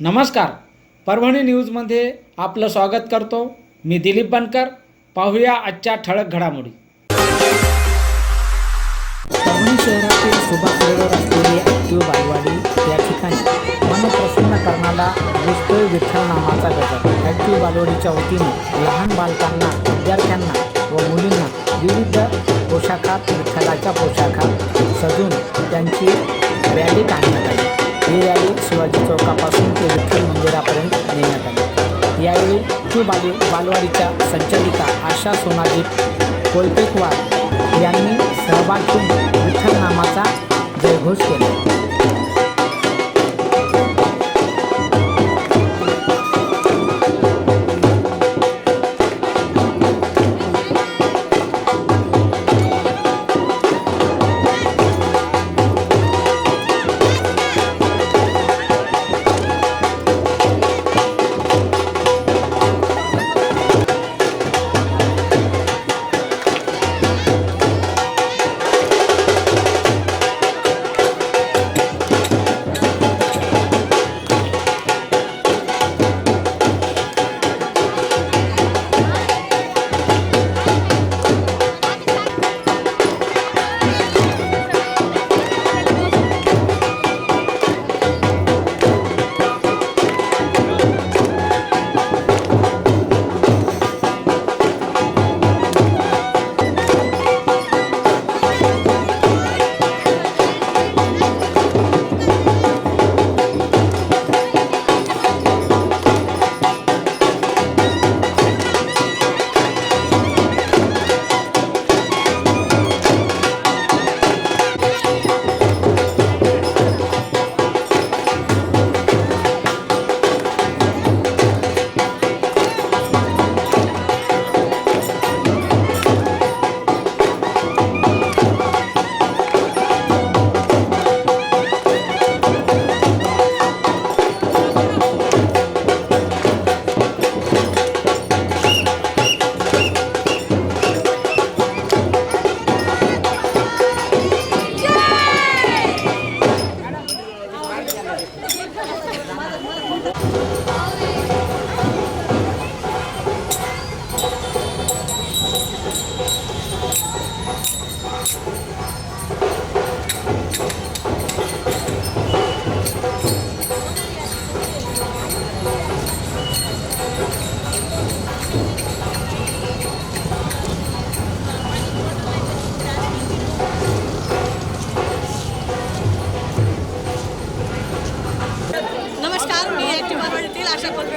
नमस्कार. परभणी न्यूजमध्ये आपलं स्वागत करतो. मी दिलीप बनकर. पाहूया आजच्या ठळक घडामोडी. परभणी शहरातील सुभाष रोडवर असलेली ॲक्टिव्ह बालवाडी. या ठिकाणी मन प्रसन्न करणारा विष्णू विठ्ठल नामाचा गजर. ॲक्टिव्ह बालवाडीच्या वतीने लहान बालकांना विद्यार्थ्यांना व मुलींना विविध पोशाखात विठ्ठलाच्या पोशाखात सजून त्यांची रॅली काढण्यात आली. ही रॅली शिवाजी चौकापासून यावेळी ॲक्टिव्ह बाली बालवाडीच्या संचालिका आशा सोनाजी कोलपेकवार यांनी सहभाग घेऊन विठ्ठल नामाचा जयघोष केला.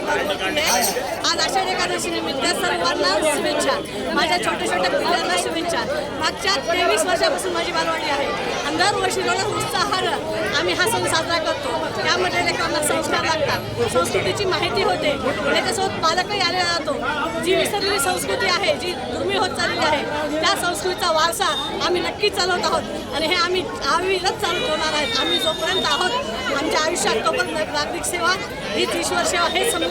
आज आषाढ एकादशीनिमित्त सर्वांना शुभेच्छा. माझ्या छोट्या छोट्या पिल्लांना शुभेच्छा. मागच्या तेवीस वर्षापासून माझी बालवाडी आहे. आणि दरवर्षी एवढा उत्साहानं आम्ही हा सण साजरा करतो. त्यामध्ये लेकरांना संस्कार लागतात. संस्कृतीची माहिती होते. त्याच्यासोबत पालकही आलेला जातो जी विसरलेली संस्कृती आहे जी दुर्मिळ होत चाललेली आहे त्या संस्कृतीचा वारसा आम्ही नक्कीच चालवत आहोत. आणि हे आम्ही आम्हीच चालू ठेवणार आहेत आम्ही जोपर्यंत आहोत आमच्या आयुष्यात तोपर्यंत नागरिक सेवा हीच ईश्वर सेवा हे समजून